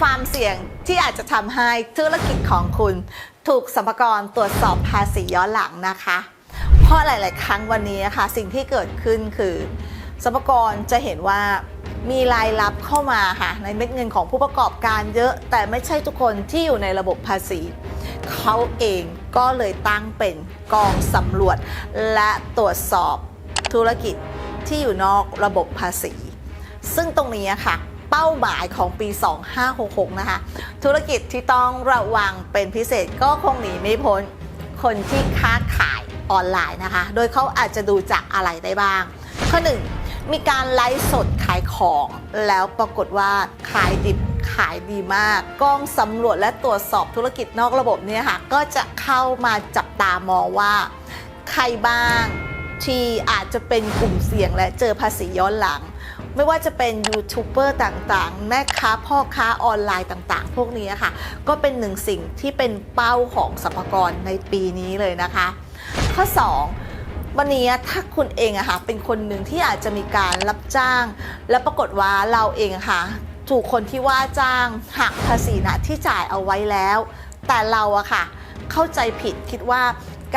ความเสี่ยงที่อาจจะทำให้ธุรกิจของคุณถูกสรรพากรตรวจสอบภาษีย้อนหลังนะคะ เพราะหลาย ๆ ครั้งวันนี้นะคะสิ่งที่เกิดขึ้นคือสรรพากรจะเห็นว่ามีรายรับเข้ามาค่ะในเม็ดเงินของผู้ประกอบการเยอะ แต่ไม่ใช่ทุกคนที่อยู่ในระบบภาษี เขาเองก็เลยตั้งเป็นกองสำรวจ และตรวจสอบธุรกิจที่อยู่นอกระบบภาษี ซึ่งตรงนี้ค่ะ เป้าหมายของปี 2566 นะคะ ธุรกิจที่ต้องระวังเป็นพิเศษก็คงหนีไม่พ้นคนที่ค้าขายออนไลน์นะคะ โดยเขาอาจจะดูจากอะไรได้บ้าง ข้อหนึ่งมีการไลฟ์สดขายของ แล้วปรากฏว่าขายดิบขายดีมาก กล้องสำรวจและตรวจสอบธุรกิจนอกระบบเนี่ยค่ะ ก็จะเข้ามาจับตามองว่า ใครบ้างที่อาจจะเป็นกลุ่มเสี่ยงและเจอภาษีย้อนหลัง ไม่ว่าจะเป็นยูทูบเบอร์ต่างๆ แม่ค้าพ่อค้าออนไลน์ต่างๆ พวกนี้ค่ะ ก็เป็นหนึ่งสิ่งที่เป็นเป้าของสรรพกรในปีนี้เลยนะคะ ข้อ 2วันนี้ถ้าคุณเองอะค่ะเป็นคนหนึ่งที่อาจจะมีการรับจ้าง และปรากฏว่าเราเองค่ะถูกคนที่ว่าจ้างหักภาษีนะที่จ่ายเอาไว้แล้ว แต่เราอะค่ะเข้าใจผิดคิดว่า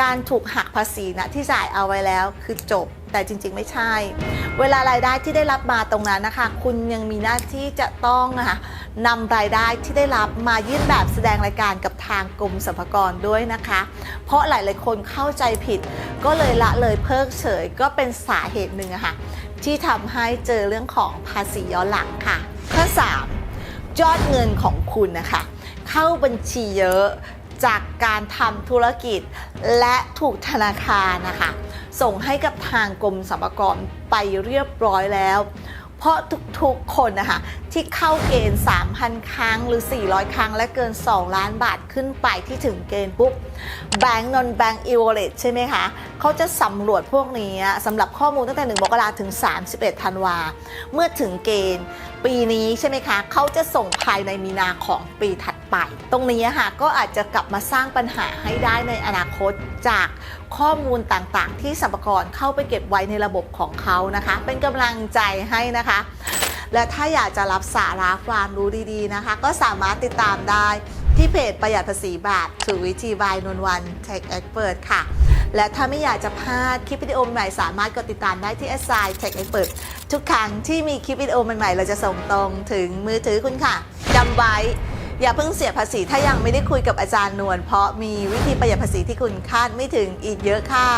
การถูกหักภาษีนะที่จ่ายเอาไว้แล้วคือจบ แต่จริง ๆ ไม่ใช่ เวลารายได้ที่ได้รับมาตรงนั้นนะคะ คุณยังมีหน้าที่จะต้องนะคะนำรายได้ที่ได้รับมายื่นแบบแสดงรายการกับทางกรมสรรพากรด้วยนะคะ เพราะหลายๆคนเข้าใจผิด ก็เลยละเลยเพิกเฉย ก็เป็นสาเหตุหนึ่งอะค่ะที่ทำให้เจอเรื่องของภาษีย้อนหลังค่ะ ข้อ 3 ยอดเงินของคุณนะคะ เข้าบัญชีเยอะจากการทำธุรกิจและถูกธนาคารนะคะ ส่งให้กับทางกรมสรรพากรไปเรียบร้อยแล้ว เพราะทุกๆคนนะคะ ที่เข้าเกณฑ์ 3,000 ครั้งหรือ 400 ครั้ง และเกิน 2 ล้านบาทขึ้นไปที่ถึงเกณฑ์ปุ๊บแบงก์นนแบงก์อีวอลเล็ใช่ไหมคะเขาจะสำรวจพวกนี้สำหรับข้อมูลตั้งแต่ 1มกราถึง 31 ธันวา เมื่อถึงเกณฑ์ปีนี้ใช่ไหมคะเขาจะส่งภายในมีนาของปีถัดไป ตรงนี้ค่ะก็อาจจะกลับมาสร้างปัญหาให้ได้ในอนาคตจากข้อมูลต่างๆ ที่สรรพากรเข้าไปเก็บไว้ในระบบของเขานะคะ เป็นกำลังใจให้นะคะ และถ้าอยากจะรับสาระความรู้ดีๆนะคะ ก็สามารถติดตามได้ที่เพจประหยัดภาษีบาทถูกวิธีบายนนวัน Tech Expert ค่ะ และถ้าไม่อยากจะพลาดคลิปวิดีโอใหม่สามารถกดติดตามได้ที่ s อ Tech Expert ทุกครั้งที่มีคลิปวิดีโอใหม่ๆ เราจะส่งตรงถึงมือถือคุณค่ะจำไว้อย่าเพิ่งเสียภาษีถ้ายังไม่ได้คุยกับอาจารย์นวลเพราะมีวิธีประหยัดภาษีที่คุณคาดไม่ถึงอีกเยอะค่ะ